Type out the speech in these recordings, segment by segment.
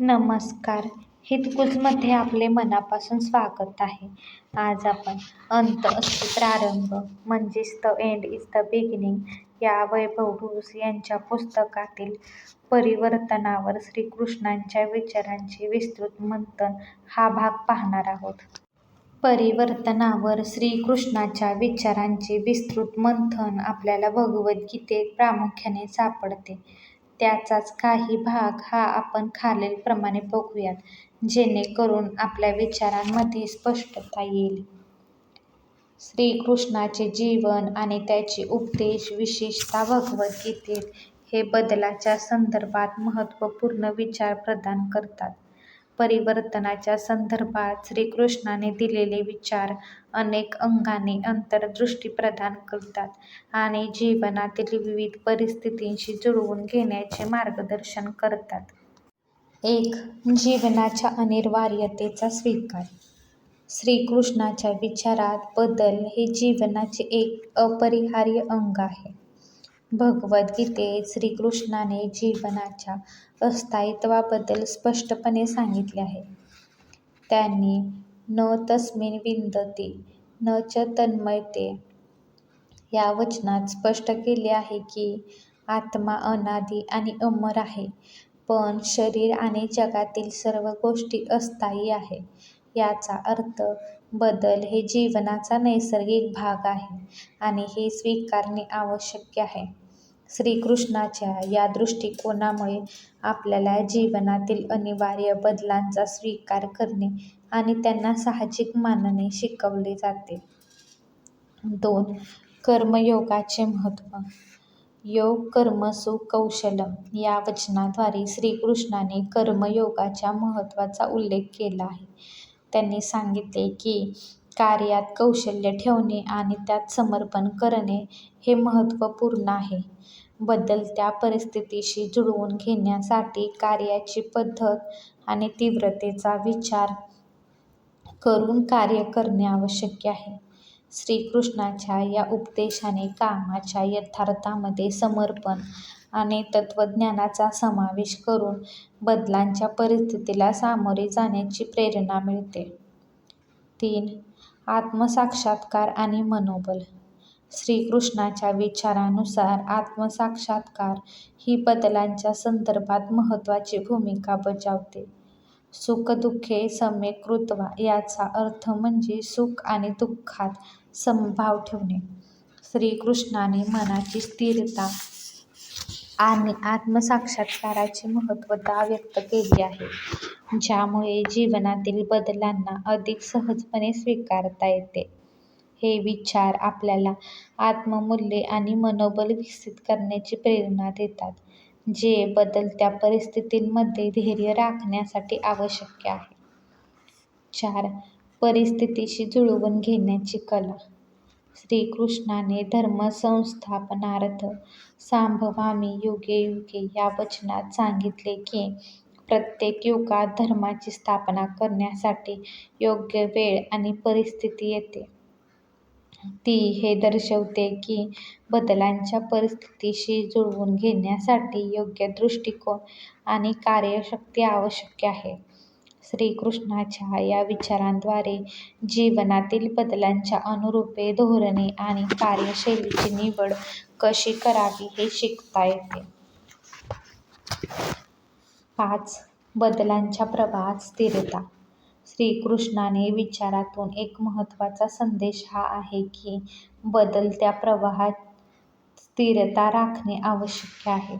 नमस्कार हितकुजमध्ये आपले मनापासून स्वागत आहे आज आपण अंत असतो प्रारंभ म्हणजेच the end is the beginning या वैभव ढोस यांच्या पुस्तकातील परिवर्तनावर श्रीकृष्णांच्या विचारांचे विस्तृत मंथन हा भाग पाहणार आहोत. परिवर्तनावर श्रीकृष्णाच्या विचारांचे विस्तृत मंथन आपल्याला भगवद्गीतेत प्रामुख्याने सापडते. त्याचाच काही भाग हा आपण खालीलप्रमाणे बघूयात, जेणेकरून आपल्या विचारांमध्ये स्पष्टता येईल. श्रीकृष्णाचे जीवन आणि त्याचे उपदेश, विशेषतः भगवद्गीतेत, हे बदलाच्या संदर्भात महत्त्वपूर्ण विचार प्रदान करतात. परिवर्तनाच्या संदर्भात श्रीकृष्णाने दिलेले विचार अनेक अंगांनी अंतर्दृष्टी प्रदान करतात आणि जीवनातील विविध परिस्थितींशी जुळवून घेण्याचे मार्गदर्शन करतात. एक. जीवनाच्या अनिवार्यतेचा स्वीकार श्रीकृष्णाच्या विचारात बदल हे जीवनाचे एक अपरिहार्य अंग आहे. भगवद्गीतेत श्रीकृष्णाने जीवनाच्या अस्थायित्वाबद्दल स्पष्टपणे सांगितले आहे. त्यांनी न तस्मिन् विद्यते न च तन्मयते या वचनात स्पष्ट केले आहे की आत्मा अनादि आणि अमर आहे, पण शरीर आणि जगातील सर्व गोष्टी अस्थायी आहे. याचा अर्थ बदल हे जीवनाचा नैसर्गिक भाग आहे आणि हे स्वीकारणे आवश्यक आहे. श्रीकृष्णाच्या या दृष्टिकोनामुळे आपल्याला जीवनातील अनिवार्य बदलांचा स्वीकार करणे आणि त्यांना साहजिक मानणे शिकवले जाते. दोन. कर्मयोगाचे महत्त्व योग कर्मसु कौशलम् या वचनाद्वारे श्रीकृष्णाने कर्मयोगाच्या महत्त्वाचा उल्लेख केला आहे. त्यांनी सांगितले की कार्यात कौशल्य ठेवणे आणि त्यात समर्पण करणे हे महत्त्वपूर्ण आहे. बदलत्या परिस्थितीशी जुळवून घेण्यासाठी कार्याची पद्धत आणि तीव्रतेचा विचार करून कार्य करणे आवश्यक आहे. श्रीकृष्णाच्या या उपदेशाने कामाच्या यथार्थामध्ये समर्पण आणि तत्त्वज्ञानाचा समावेश करून बदलांच्या परिस्थितीला सामोरे जाण्याची प्रेरणा मिळते. तीन. आत्मसाक्षात्कार आणि मनोबल श्रीकृष्णाच्या विचारानुसार आत्मसाक्षात्कार ही बदलांच्या संदर्भात महत्त्वाची भूमिका बजावते. सुखदुःखे सम्यक् कृत्वा याचा अर्थ म्हणजे सुख आणि दुःखात समभाव ठेवणे. श्रीकृष्णाने मनाची स्थिरता आणि आत्मसाक्षात्काराची महत्त्वता व्यक्त केली आहे, ज्यामुळे जीवनातील बदलांना अधिक सहजपणे स्वीकारता येते. हे विचार आपल्याला आत्ममूल्ये आणि मनोबल विकसित करण्याची प्रेरणा देतात, जे बदलत्या परिस्थितींमध्ये धैर्य राखण्यासाठी आवश्यक आहे. चार. परिस्थितीशी जुळवून घेण्याची कला श्रीकृष्णाने धर्मसंस्थापनार्थ सांभवामी युगे युगे या वचनात सांगितले की प्रत्येक युगात धर्माची स्थापना करण्यासाठी योग्य वेळ आणि परिस्थिती येते. ती हे दर्शवते की बदलांच्या परिस्थितीशी जुळवून घेण्यासाठी योग्य दृष्टिकोन आणि कार्यशक्ती आवश्यक आहे. श्रीकृष्णाच्या या विचारांद्वारे जीवनातील बदलांच्या अनुरूप धोरणे आणि कार्यशैलीची निवड कशी करावी हे शिकता येते. पाच. बदलांच्या प्रवाहात स्थिरता श्रीकृष्णाने विचारातून एक महत्त्वाचा संदेश हा आहे की बदलत्या प्रवाहात स्थिरता राखणे आवश्यक आहे.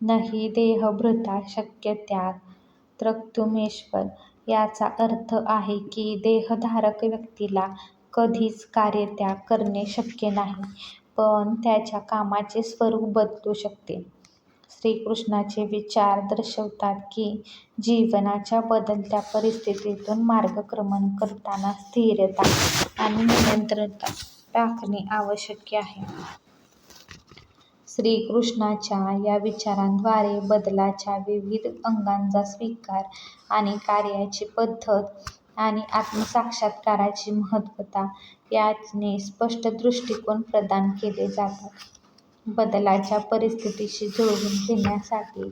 नाही देह देहभृता शक्य त्याग रक्तुमेश्वर याचा अर्थ आहे की देहधारक व्यक्तीला कधीच कार्यत्याग करणे शक्य नाही, पण त्याच्या कामाचे स्वरूप बदलू शकते. श्रीकृष्णाचे विचार दर्शवतात की जीवनाच्या बदलत्या परिस्थितीतून मार्गक्रमण करताना स्थिरता आणि नियंत्रणता राखणे आवश्यक आहे. श्रीकृष्णाच्या या विचारांद्वारे बदलाच्या विविध अंगांचा स्वीकार आणि कार्याची पद्धत आणि आत्मसाक्षात्काराची महत्त्वता याने स्पष्ट दृष्टिकोन प्रदान केले जातात. बदलाच्या परिस्थितीशी जुळवून घेण्यासाठी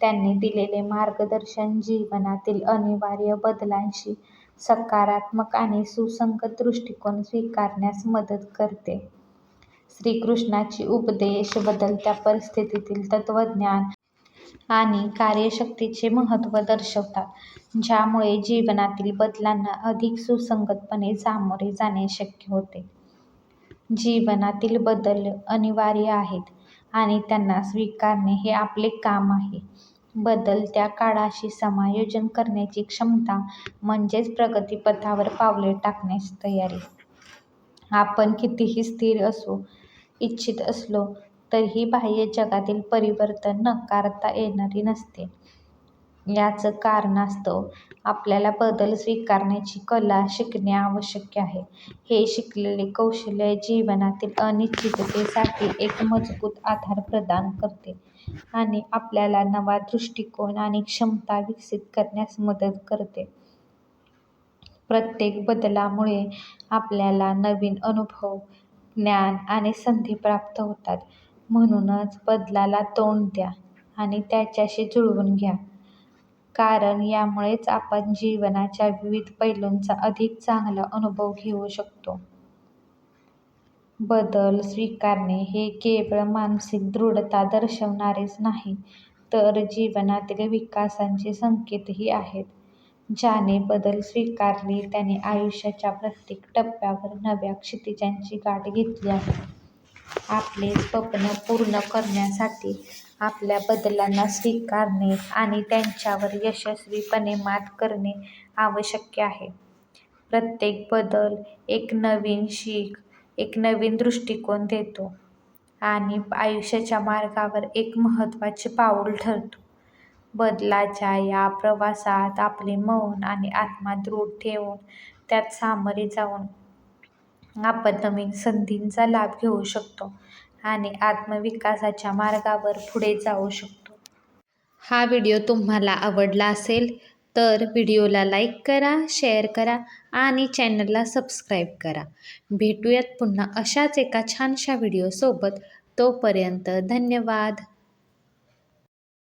त्यांनी दिलेले मार्गदर्शन जीवनातील अनिवार्य बदलांशी सकारात्मक आणि सुसंगत दृष्टिकोन स्वीकारण्यास मदत करते. श्रीकृष्णाची उपदेश बदलत्या परिस्थितीतील तत्त्वज्ञान आणि कार्यशक्तीचे महत्त्व दर्शवतात, ज्यामुळे जीवनातील बदलांना अधिक सुसंगतपणे सामोरे जाणे शक्य होते. जीवनातील बदल अनिवार्य आहेत आणि त्यांना स्वीकारणे हे आपले काम आहे. बदलत्या काळाशी समायोजन करण्याची क्षमता म्हणजेच प्रगतीपथावर पावले टाकण्याची तयारी. आपण कितीही स्थिर असू इच्छित असलो तरीही बाह्य जगातील परिवर्तन नकारता येणारे नसते. याच कारणास्तव आपल्याला बदल स्वीकारण्याची कला शिकणे आवश्यक आहे. हे शिकलेले कौशल्य जीवनातील अनिश्चिततेसाठी एक मजबूत आधार प्रदान करते आणि आपल्याला नवा दृष्टिकोन आणि क्षमता विकसित करण्यास मदत करते. प्रत्येक बदलामुळे आपल्याला नवीन अनुभव, ज्ञान आणि संधी प्राप्त होतात. म्हणूनच बदलाला तोंड द्या आणि त्याच्याशी जुळवून घ्या, कारण यामुळेच आपण जीवनाच्या विविध पैलूंचा अधिक चांगला अनुभव घेऊ शकतो. बदल स्वीकारणे हे केवळ मानसिक दृढता दर्शवणारेच नाही, तर जीवनातील विकासाचे संकेतही आहेत. ज्याने बदल स्वीकारले त्याने आयुष्याच्या प्रत्येक टप्प्यावर नव्या क्षितिजांची गाठ घेतली आहे. आपले स्वप्न पूर्ण करण्यासाठी आपल्या बदलांना स्वीकारणे आणि त्यांच्यावर यशस्वीपणे मात करणे आवश्यक आहे. प्रत्येक बदल एक नवीन शीख, एक नवीन दृष्टिकोन देतो आणि आयुष्याच्या मार्गावर एक महत्त्वाचे पाऊल ठरतो. बदलाच्या या प्रवासात आपले मन आणि आत्मा दृढ ठेवून त्यात सामोरे जाऊन आपण नवीन संधींचा लाभ घेऊ शकतो आणि आत्मविकासाच्या मार्गावर पुढे जाऊ शकतो. हा व्हिडिओ तुम्हाला आवडला असेल तर व्हिडिओला लाईक करा, शेअर करा आणि चॅनलला सबस्क्राईब करा. भेटूयात पुन्हा अशाच एका छानशा व्हिडिओसोबत. तोपर्यंत धन्यवाद.